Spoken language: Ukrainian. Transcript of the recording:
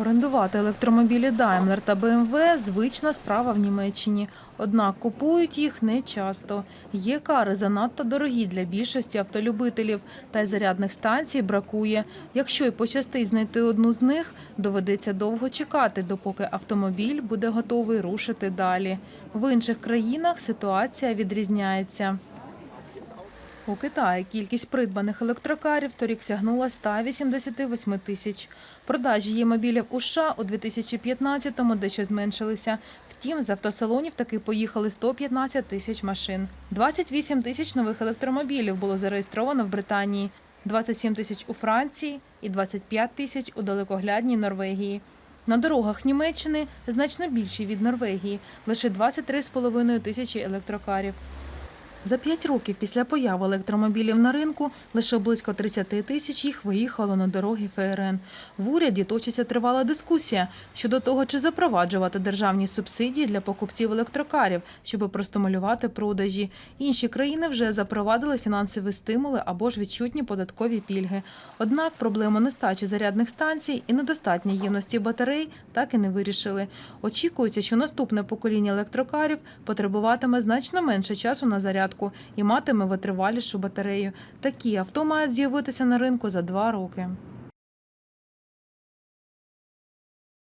Орендувати електромобілі Daimler та BMW – звична справа в Німеччині. Однак купують їх не часто. Є кари занадто дорогі для більшості автолюбителів, та й зарядних станцій бракує. Якщо й пощастить знайти одну з них, доведеться довго чекати, допоки автомобіль буде готовий рушити далі. В інших країнах ситуація відрізняється. У Китаї кількість придбаних електрокарів торік сягнула 188 тисяч. Продажі її мобілів у США у 2015-му дещо зменшилися. Втім, з автосалонів таки поїхали 115 тисяч машин. 28 тисяч нових електромобілів було зареєстровано в Британії, 27 тисяч у Франції і 25 тисяч у далекоглядній Норвегії. На дорогах Німеччини значно більші від Норвегії – лише 23,5 тисячі електрокарів. За п'ять років після появи електромобілів на ринку лише близько 30 тисяч їх виїхало на дороги ФРН. В уряді точиться тривала дискусія щодо того, чи запроваджувати державні субсидії для покупців електрокарів, щоб простимулювати продажі. Інші країни вже запровадили фінансові стимули або ж відчутні податкові пільги. Однак проблему нестачі зарядних станцій і недостатньої ємності батарей так і не вирішили. Очікується, що наступне покоління електрокарів потребуватиме значно менше часу на зарядку і матиме витривалішу батарею. Такі авто мають з'явитися на ринку за два роки.